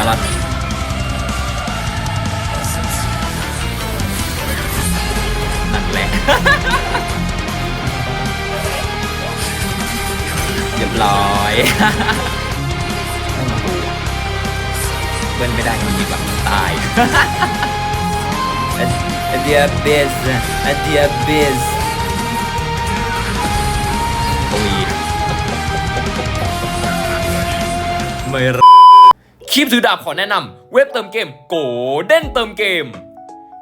ารัฐนั่นแหละเรียบร้อยเบิ้ลไม่ได้มันมีแบบตายอเดียเบสอเดียเบสตุยไม่ คลิปถือดาบขอแนะนำเว็บเติมเกมโกลเด้นเติมเกม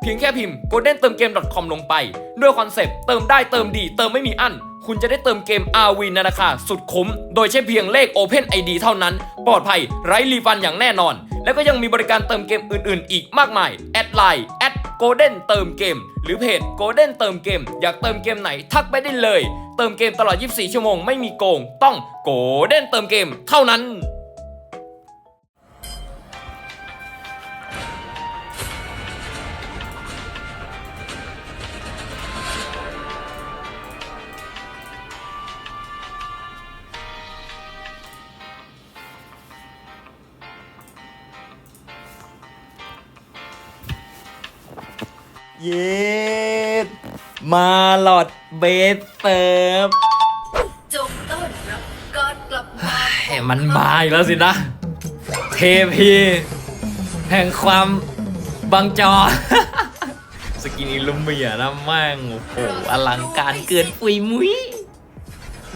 เพียงแค่พิมพ์ golden เติมเกม .com ลงไป ด้วยคอนเซปต์เติมได้เติมดี เติมไม่มีอั้น คุณจะได้เติมเกม RV ในราคาสุดคุ้ม โดยใช้เพียงเลข Open ID เท่านั้น ปลอดภัยไร้รีฟันอย่างแน่นอน แล้วก็ยังมีบริการเติมเกมอื่น ๆ อีกมากมายแอดไลน์แอด golden เติมเกม หรือเพจ golden เติมเกม อยากเติมเกมไหนทักไปได้เลย เติมเกมตลอด 24 ชั่วโมงไม่มีโกง ต้อง golden เติมเกม เท่านั้น เย็ดมาหลอดเบสเซิร์ฟจงต้อนรับการกลับมาเฮ้ยมันมาอีกแล้วสินะ เทพีแห่งความบังจอ สกินอิลูเมียนะแม่งโอ้โหอลังการเกินปุยมุ้ย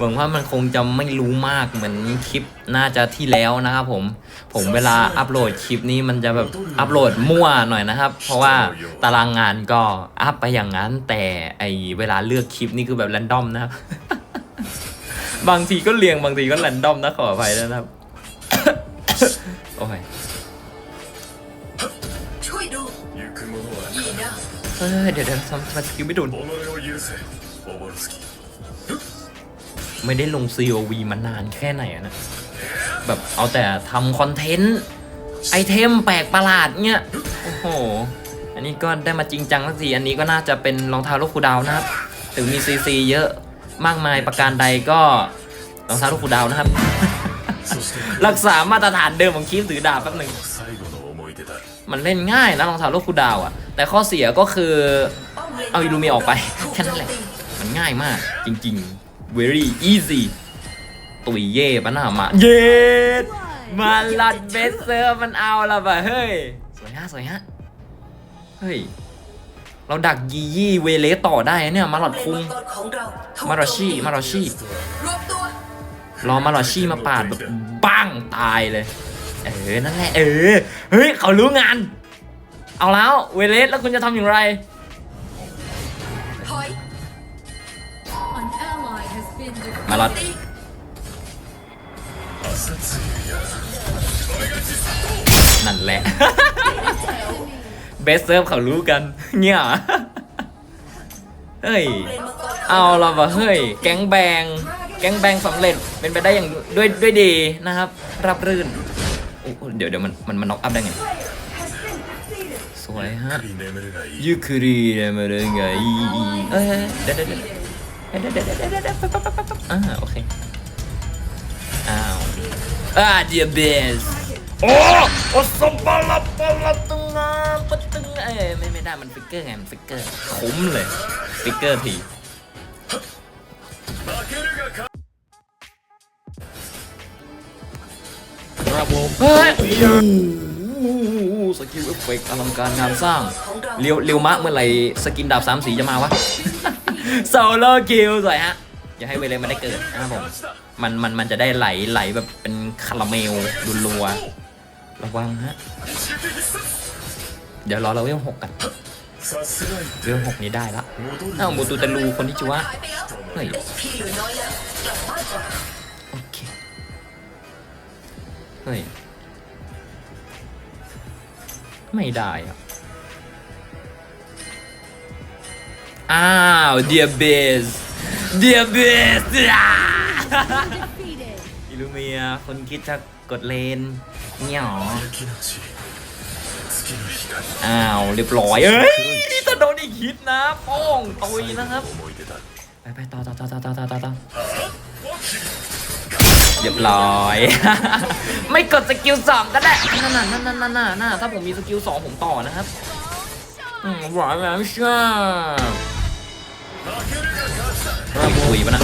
หวังว่ามันคงจะไม่รู้มากเหมือนคลิปน่าจะที่แล้วนะครับผม ผมเวลาอัปโหลดคลิปนี้มันจะแบบอัปโหลดมั่วหน่อยนะครับ เพราะว่าตารางงานก็อัพไปอย่างนั้น แต่ไอเวลาเลือกคลิปนี่คือแบบแรนดอมนะครับ บางทีก็เรียงบางทีก็แรนดอมนะขออภัยนะครับ โอ้ยช่วยดูเดี๋ยวเดี๋ยวทำสกิลไม่โดน ไม่ได้ลง COV มานานแค่ไหนอะนะ แบบเอาแต่ทำคอนเทนต์ ไอเทมแปลกประหลาดเนี่ย โอ้โห อันนี้ก็ได้มาจริงจังสักที อันนี้ก็น่าจะเป็นรองเท้าลูกคูดาวนะครับ ถึงมีซีซีเยอะมากมายประการใดก็รองเท้าลูกคูดาวนะครับ รักษามาตรฐานเดิมของคีฟถือดาบแป๊บหนึ่งมันเล่นง่ายนะรองเท้าลูกคูดาวอะแต่ข้อเสียก็คือเอาอิลูมีออกไปแค่นั้นแหละมันง่ายมากจริง ๆ very easy ตุยเย่ปะหน้ามาเย็ดมาลัดเบสเซอร์มันเอาละบะเฮ้ย สวยฮะสวยฮะ เฮ้ย เราดักยียี่เวเลสต่อได้นะเนี่ย มาลอดคุงเลนมังกรของเราถูกมาราชิโจตีมาราชิรวมตัวรอมาลอชีมาปาดแบบบ้างตายเลย เออ นั่นแหละ เออ เฮ้ย เขารู้งาน เอาแล้ว เวเลสแล้วคุณจะทำอย่างไราลัดนั่นแหละ เบสเซิร์ฟเขารู้กันเงี้ยเฮ้ย เอาละวะเฮ้ย แก๊งแบง แก๊งแบงสำเร็จ เป็นไปได้อย่างด้วยด้วยดีนะครับ รับรื่น เดี๋ยวเดี๋ยวมันมันมันน็อกอัพได้ไง สวยฮะยูคุรีเดมาเลยไงเอ้ยเดี๋ยวเดี๋ยว เดี๋ยวเดี๋ยวเดี๋ยวเดี๋ยวอ่าโอเค อ้าวอ่าเดียเบสโอ้โอ้สมบัติปลาตึงนะปะตึงเอ้ยไม่ไม่ได้มันฟิกเกอร์ไงมันฟิกเกอร์คุ้มเลยฟิกเกอร์ทีครับผมเฮ้ยสกิลเอฟเฟกอลังการงานสร้างเรียวเรียวมากเมื่อไหร่สกินดาบสามสีจะมาวะ โซโล่คิวสวยฮะ อย่าให้เวเลมันได้เกิดนะครับผม มันมันมันจะได้ไหลไหลแบบเป็นคาราเมลดุลัว ระวังฮะ เดี๋ยวรอเราเวลหกกัน เวลหกนี้ได้ละอ้าวมูตูตะลูคนที่ชื่อว่เฮ้ยโอเค เฮ้ย ไม่ได้อะ อ้าวเดียเบสเดียเบสอิลูเมียคนคิดจะกดเลนเงี้ยหรออ้าวเรียบร้อยเอ้ยนี่จะโดนอีกฮิตนะป้องตุยนะครับไปไปต่อต่อต่อต่อต่อต่อต่อต่อเรียบร้อย ไม่กดสกิลสองก็ได้นั่นน่ะนั่นนั่นนั่นน่ะถ้าผมมีสกิลสองผมต่อนะครับอืมหวานแล้วช่บ มีคุยปะน่ะ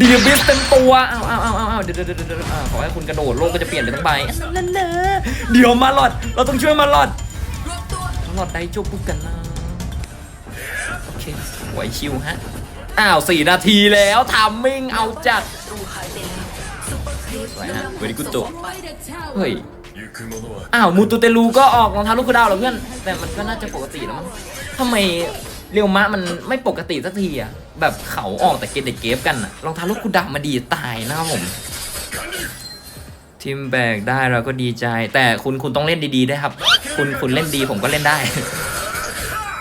ดีบิสเต็มตัวเอาเอาเอาเอ้าวอ้าวเดี๋ยวเดี๋ยวเดี๋ยวขอให้คุณกระโดดโลกก็จะเปลี่ยนไปทั้งใบนเดี๋ยวมาหลอด เราต้องช่วยมาหลอดหลอดได้จบปุ๊กกันนะโอเคไหวชิวฮะ อ้าวสี่นาทีแล้วทามมิ่งเอาจัดสวยฮะเวริกุโตเฮ้ยอ้าวมูตูเตลูก็ออกรองเท้าลูกกระดาวเหรอเพื่อน แต่มันก็น่าจะปกติแล้วมั้งทำไม เรียวมะมันไม่ปกติสักทีอะแบบเขาออกแต่เกตเด็กเกฟกันอะรองเท้าลูกกุดามาดีตายนะครับผมทิมแบกได้เราก็ดีใจ แต่คุณคุณต้องเล่นดีๆได้ครับ คุณคุณเล่นดีผมก็เล่นได้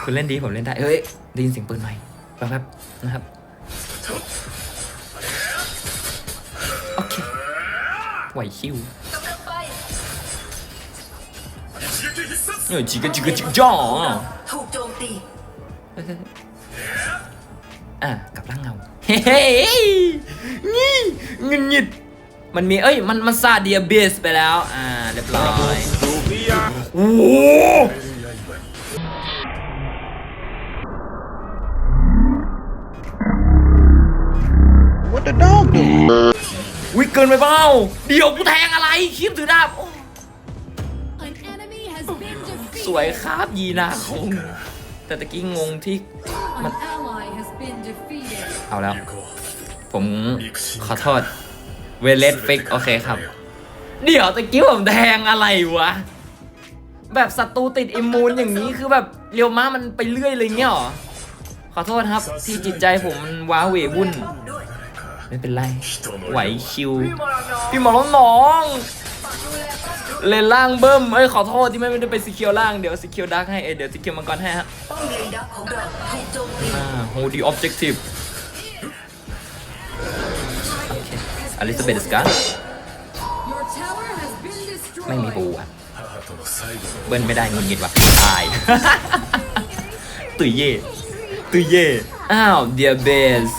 คุณเล่นดีผมเล่นได้เฮ้ยได้ยินเสียงปืนไหมแป๊บนะครับโอเคไหวคิวเฮ้ยจิกจิกจิกจ่อถูกโจมตี อะกับร่างเงาเฮ้ยนี่เงินหยิดมันมีเอ้ยมันมันซาเดียเบสไปแล้ว อ่าเรียบร้อยโอ้วิเกินไปเปล่าเดี๋ยวกูแทงอะไรคิมถือดาบสวยครับยีนาคง แต่ตะกี้งงที่เอาแล้ว ผมขอโทษเวเลสฟิกโอเคครับ เดี๋ยวตะกี้ผมแทงอะไรวะ แบบศัตรูติดอิมูนอย่างนี้คือแบบเรียวม้ามันไปเรื่อยเลยเงี้ยหรอ ขอโทษครับที่จิตใจผมว้าเหววุ่น ไม่เป็นไร ไหวคิว พี่หมอร้องน้อง เลนล่างเบิ้มเอ้ยขอโทษที่ไม่ได้ไปสีเขียวล่างเดี๋ยวสีเขียวดักให้เอ้ยเดี๋ยวสีเขียวมังกรให้ฮะป้อมเลดักองเโจมตีอ่าโหดีออบเจกตีฟโอเคอลิซาเบธสกัสไม่มีปูอะเบิ้ลไม่ได้งุนงิดว่ะตาย ตุยเย่ตุยเย่อ้าวเดียเบส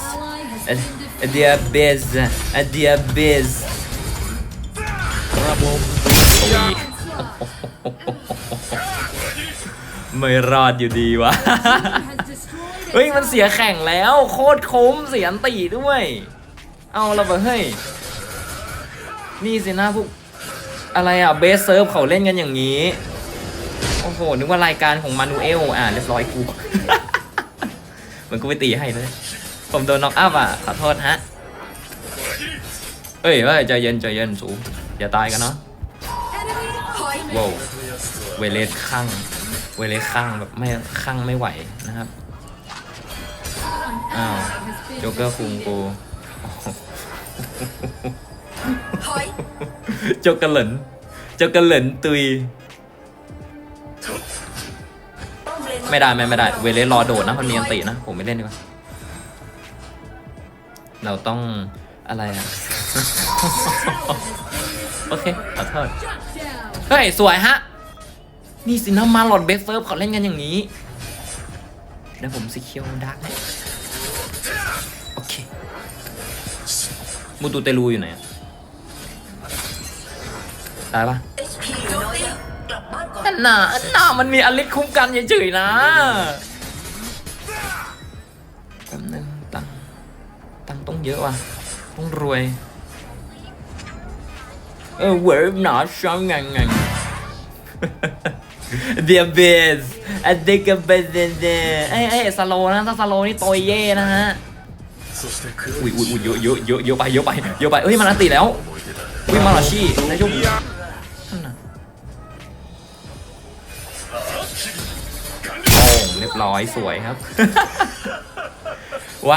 เดียเบสเดียเบสรับผ ไม่รอดอยู่ดีวะ เฮ้ย มันเสียแข่งแล้ว โคตรคุ้มเสียนตีด้วย เอาละเบเฮ้ย นี่สินะพวก อะไรอะ เบสเซิร์ฟเขาเล่นกันอย่างนี้ โอ้โห นึกว่ารายการของมานูเอล อะ เรียบร้อยกู มันก็ไปตีให้เลย ผมโดนน็อกอัพอะ ขอโทษฮะ เอ้ยเฮ้ยใจเย็นใจเย็นสูงอย่าตายกันเนาะ ว้าวเวเลสข้างเวเลสข้างแบบไม่ข้างไม่ไหวนะครับ An Ow. ally has been โจ๊กเกอร์คุง defeated. กูโจ๊กกระเหลินโจ๊กกระเหลินตุย ไม่ได้ไม่ไม่ได้เวเลสรอโดดนะมันมีอันตินะ ผมไม่เล่นดีกว่า เราต้องอะไรอะโอเคขอโทษ เฮ้ย สวยฮะ นี่สินะมาหลอดเบสเซิร์ฟเขาเล่นกันอย่างนี้เดี๋ยวผมสกิลดักโอเค มูตูเตลูอยู่ไหนอะตายปะเอชพีเหลือน้อยแล้วกลับบ้านก่อนอันน่ะอันน่ะมันมีอลิสคุ้มกันเฉยๆนะแป๊บนึงตังตังต้องเยอะว่ะ ต้องรวย We're not strong. The abyss. I think abyss in there. เอ้ยเอ้ยสโลนะถ้าสโลนี่โตยเย่นะฮะอุ้ยอุ้ยอุ้ยเยอะเยอะเยอะเยอะไปเยอะไปเยอะไปเฮ้ยมันอัตีแล้วอุ้ยมาลาชีในช่วงโอ้เรียบร้อยสวยครับไหว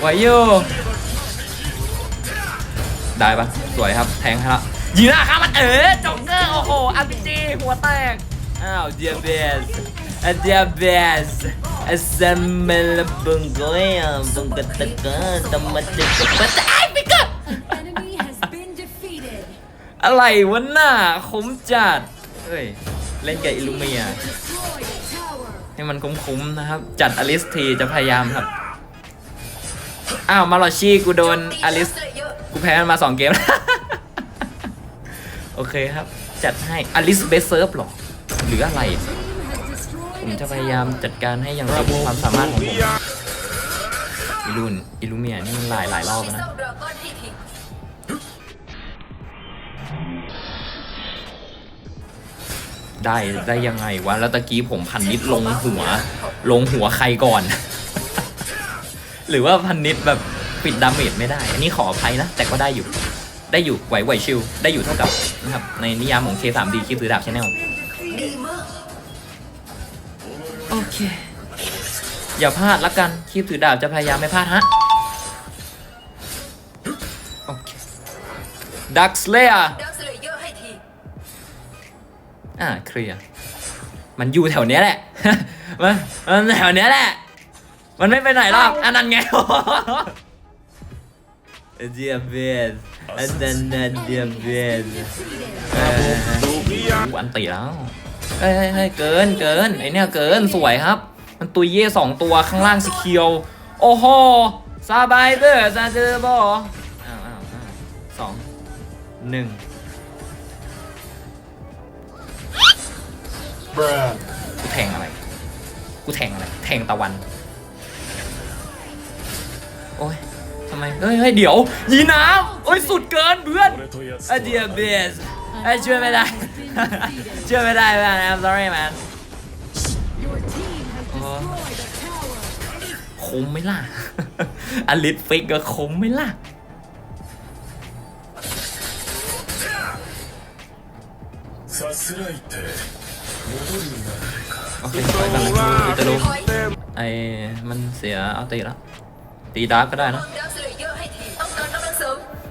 ไหวโย ได้ปะสวยครับแทงให้ละยีน่าครับมันเออจ็อกเกอร์โอ้โหอาร์พีจีหัวแตกอ้าวเดียเบสเดียเบสเซมเมลบุงโกยบุงกตะกะตะมัดเด็กกะปะตายไปก่อน An enemy has been defeated. อะไรวะน่าคมจัดเฮ้ยเล่นกับอิลูเมีย Destroyed a tower. ให้มันคุ้มๆนะครับ จัดอลิสทีจะพยายามครับ อ้าวมาลอชีกูโดนอลิสเยอะ กกูแพ้มันมาสองเกม โอเคครับ จัดให้อลิสเบสเซิร์ฟหรอ หรืออะไร Team has destroyed ผม a จะพยา tower. ยามจัดการให้อย่างเต็มความสามารถของผมอิลุนอิลูเมียนี่มันหลายหลายรอบที่แล้วนะซ่อมดราก้อนให้ทีได้ได้ยังไงวะ แล้วตะกี้ผมพันนิดลงหัว ลงหัวใครก่อน หรือว่าพันนิดแบบ ปิดดาเมจไม่ได้ อันนี้ขออภัยนะ แต่ก็ได้อยู่ ได้อยู่ไหวไหวชิว ได้อยู่เท่ากับนะครับ ในนิยามของ K3D คลิปถือดาบชแนลดีมากโอเค อย่าพลาดละกัน คลิปถือดาบจะพยายามไม่พลาดฮะ โอเค ดักสเลย์ดักสเลเยอร์ให้ทีอ่าเคลียร์มันอยู่แถวเนี้ยแหละ มันมันแถวเนี้ยแหละ มันไม่ไปไหนหรอกอันนั้นไง เดียเบสอันนั้นนั่นเดียเบสเอออันตีแล้วเฮ้ยเฮ้ยเฮ้ยเกินเกินไอเนี้ยเกินสวยครับ มันตุยเย่สองตัวข้างล่างสีเขียว โอ้โหซาบายเดอร์ซาเจอบออ้าวอ้าวอ้าวสองหนึ่ง Bruh. กูแทงอะไร กูแทงอะไร แทงตะวัน โอ้ยทำไมเฮ้ยเดี๋ยวยีน้ำโอ้ยสุดเกินเพื่อนไอเดียเบสไอช่วยไม่ได้ช่วยไม่ได้แมน I'm sorry man คุ้มไม่ล่ะอลิสฟิกก็คุ้มไม่ล่ะโอเคไปบ้างจะรู้ไอ้มันเสียเอาตีแล้วตีดาร์กก็ได้นะ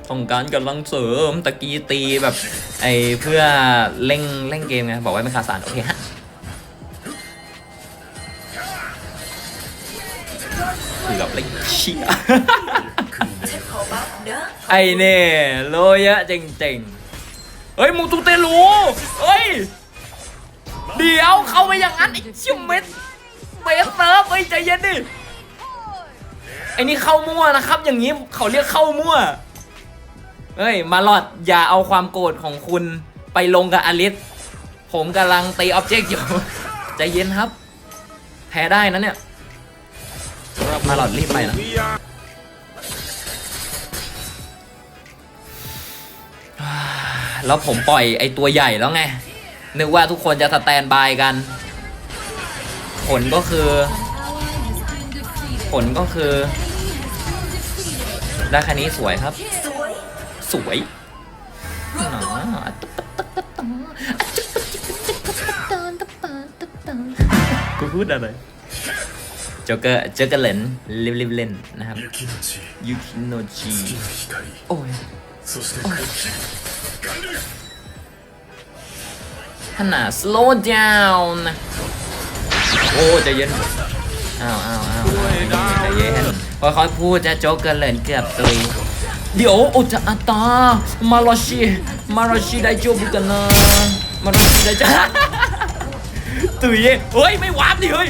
ต้องการกำลังเสริมตะกี้ตีแบบไอเพื่อเร่งเร่งเกมไงบอกไว้ไม่ขาดสารโอเคฮะเกือบเลยเชี่ยไอเน่โลเยอะจริงๆเฮ้ยมูตูเตลูเฮ้ยเดี๋ยวเข้าไปอย่างนั้นไอ้ชิมเม็ดเมสเซิร์ฟเฮ้ยใจเย็นดิไอ้นี่เข้ามั่วนะครับ อย่างนี้เขาเรียกเข้ามั่ว เฮ้ย มาหลอดอย่าเอาความโกรธของคุณไปลงกับอลิส ผมกำลังตีออบเจกต์อยู่ ใจเย็นครับ แพ้ได้นะเนี่ย มาหลอดรีบไปนะแล้วผมปล่อยไอตัวใหญ่แล้วไง นึกว่าทุกคนจะสแตนบายกัน ผลก็คือ ผลก็คือ ได้แค่นี้สวยครับ วยกูพูดอะไรโจ๊กเกอร์โจ๊กเกอร์เล่นรีบๆเล่นนะครับยูคิโนจิโอ้ยขนาด slow down โอ้จะเย็นอ้าวอ้าวอ้าวจะเย็นพอเขาพูดจะโจ๊กเกอร์เล่นเกือบตุย เดี๋ยวโอจะอาตา มาโรชิ มาโรชิได้จูบุกันนะ มาโรชิได้จ้าตุยเย่เฮ้ย ไม่วาร์ปดิเฮ้ย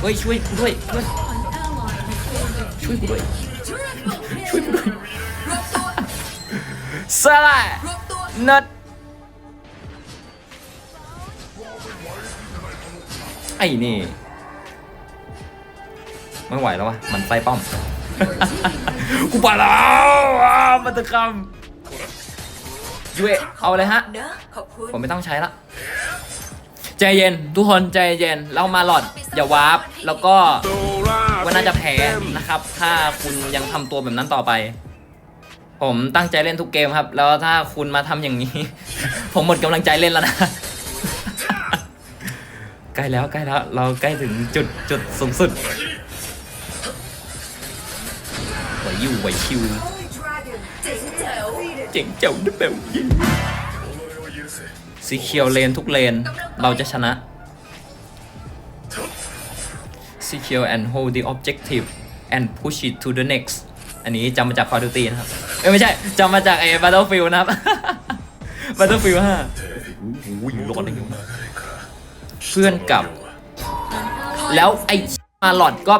เฮ้ย ช่วยกูด้วยช่วย ช่วยกูด้วย ช่วยกูด้วยสลายรวบตัวนัดไอ้นี่ ไม่ไหวแล้ววะมันไฟป้อม กูไปแล้วอ่ามันจะคำยูเอเอาเลยฮะ ผมไม่ต้องใช้ละใจเย็น ทุกคนใจเย็น เรามาหลอดอย่าวาร์ปแล้วก็ว่าน่าจะแพ้นะครับ ถ้าคุณยังทำตัวแบบนั้นต่อไป ผมตั้งใจเล่นทุกเกมครับ แล้วถ้าคุณมาทำอย่างนี้ ผมหมดกำลังใจเล่นแล้วนะใกล้แล้วใกล้แล้ว เราใกล้ถึงจุดจุดสูงสุด อยู่ไหวคิว เจ๋งเจ๋วนะเบลยิงสีเขียวเลนทุกเลน เราจะชนะ secure and hold the objective and push it to the next อันนี้จำมาจาก Call of Duty นะครับ เอ้ไม่ใช่จำมาจากไอ้ Battlefield นะครับ Battlefield 5อุ้ยร้อนเลยเพื่อนกับ แล้วไอ้มาหลอดก็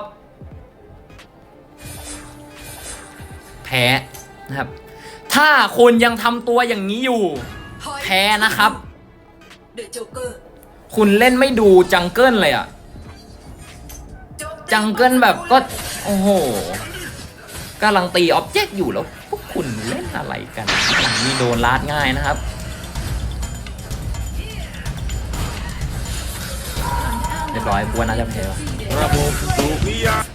พ้นะครับ ถ้าคุณยังทำตัวอย่างนี้อยู่ แพ้นะครับ คุณเล่นไม่ดูจังเกิลเลยอะจังเกิลแบบก็ โอ้โหกำลังตีออบเจกต์อยู่แล้ว พวกคุณเล่นอะไรกันนี่โดนลาดง่ายนะครับเรียบร้อยบัวน่าจะแพ้ว่ะ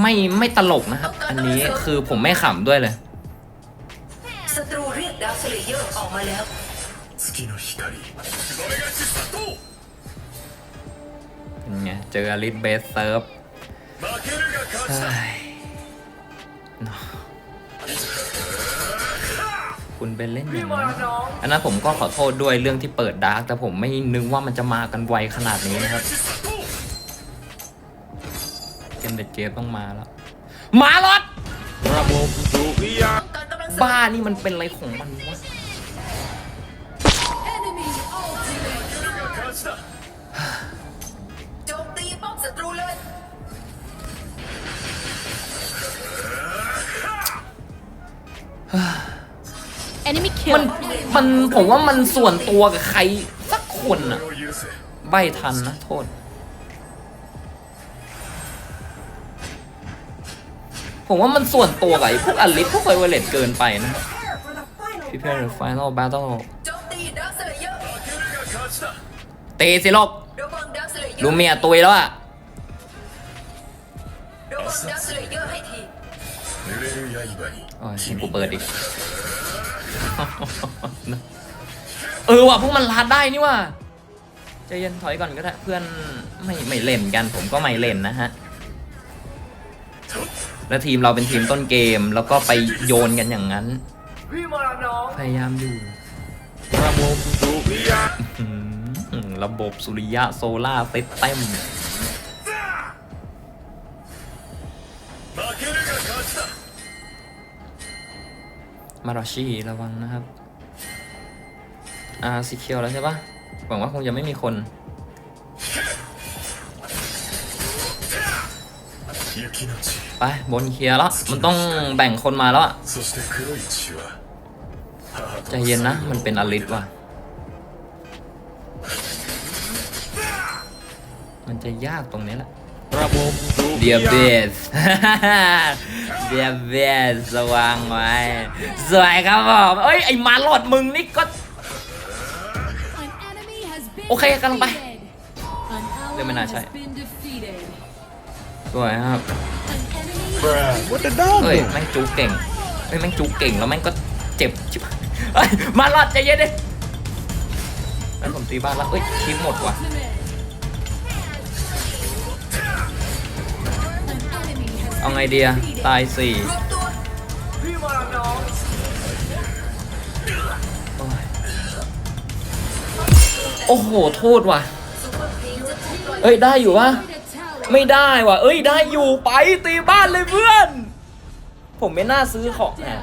ไม่ไม่ตลกนะครับ อันนี้คือผมไม่ขำด้วยเลยศัตรูเรียกดาวเซเเยอร์ออกมาแล้วเป็นไงเจออลิสเบสเซิร์ฟคุณไปเล่นอย่างนั้อันนั้นผมก็ขอโทษด้วยเรื่องที่เปิดดาร์กแต่ผมไม่นึกว่ามันจะมากันไวขนาดนี้นะครับ เป็นเดเจตต้องมาแล้ว มาลอดระบบบ้านี่มันเป็นอะไรของมันวะโจมตีป้อมศัตลมันมันผมว่ามันส่วนตัวกับใครสักคนอะใบทันนะ โทษ ผมว่ามันส่วนตัวกับไอ้พวกอลิสพวกไฟเวเลตเกินไปนะ prepare the final battle เตะสิลกลูเมียตุยแล้วอะโอ้ยกูเปิดอีกเออว่ะพวกมันลาดได้นี่ว่ะใจเย็นถอยก่อนก็ได้เพื่อนไม่ไม่เล่นกันผมก็ไม่เล่นนะฮะ แล้วทีมเราเป็นทีมต้นเกม แล้วก็ไปโยนกันอย่างนั้น วิมารน้อง พยายามอยู่ ระบบสุริยะ อืมระบบสุริยะโซล่าร์เซตเต็ม 負けるが勝ちだ มาราชิระวังนะครับ อ่าสีเขียวแล้วใช่ปะหวังว่าคงจะไม่มีคน 雪の血 ไปบนเคลียร์แล้วมันต้องแบ่งคนมาแล้วอะใจเย็นนะ มันเป็นอลิสว่ะ มันจะยากตรงนี้แหละระบบเดียบเบสเดียบเบสสว่างไว้สวยครับผมเอ้ย ไอมาหลอดมึงนี่ก็ โอเคกำลังไปเรื่องไม่น่าใช่สวยครับ What the been dog เฮ้ยแม่งจูเก่งเฮ้ยแม่งจูเก่งแล้วแม่งก็เจ็บชิบเฮ้ยมาหลอดใจเย็นดิแล้วผมตีบ้านแล้วเอ้ยคลิปหมดว่ะ ultimate. An enemy has เอาไงเดียตายสี่รวมตัววิมารน้องโอ้โห โทษว่ะซูเปอร์พีจะถูกปล่อยเอ้ย ได้อยู่วะ destroyed a tower. ไม่ได้ว่ะ เอ้ยได้อยู่ไปตีบ้านเลยเพื่อน ผมไม่น่าซื้อของอะ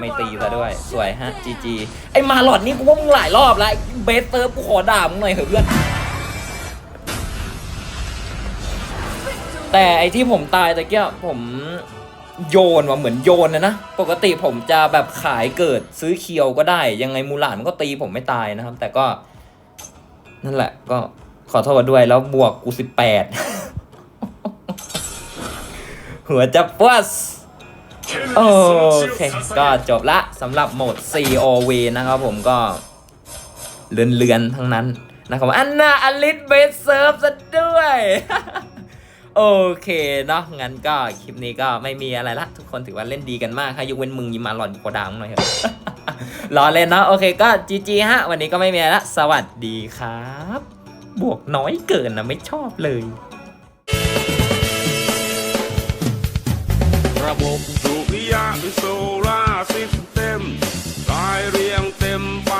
ไม่ตีซะด้วย สวยฮะจีจีไอมาหลอดนี่กูว่ามึงหลายรอบแล้วไอ้เบสเติร์ฟกูขอด่ามึงหน่อยเถอะเพื่อน แต่ไอที่ผมตายตะเกียผมโยนว่ะเหมือนโยนนะนะ ปกติผมจะแบบขายเกิดซื้อเคียวก็ได้ ยังไงมูหลานมันก็ตีผมไม่ตายนะครับ แต่ก็ นั่นแหละ ก็ขอโทษด้วยแล้วบวกกูสิบแปด หัวจะปวสโอเค ก็จบละสำหรับโหมด COV นะครับผมก็เลือนๆทั้งนั้นนะครับอันน่าอลิสเบสเซิร์ฟซะด้วย โอเคเนาะงั้นก็คลิปนี้ก็ไม่มีอะไรละ ทุกคนถือว่าเล่นดีกันมากค่ะยกเว้นมึงยิมมาหลอนกว่าดังหน่อยเถอะรอเล่นเนาะโอเคก็จีจีฮะ วันนี้ก็ไม่มีอะไรละ สวัสดีครับ บวกน้อยเกินนะไม่ชอบเลย ระบบสุริยะโซลาร์ซิสเต็มรายเรียงเต็มไป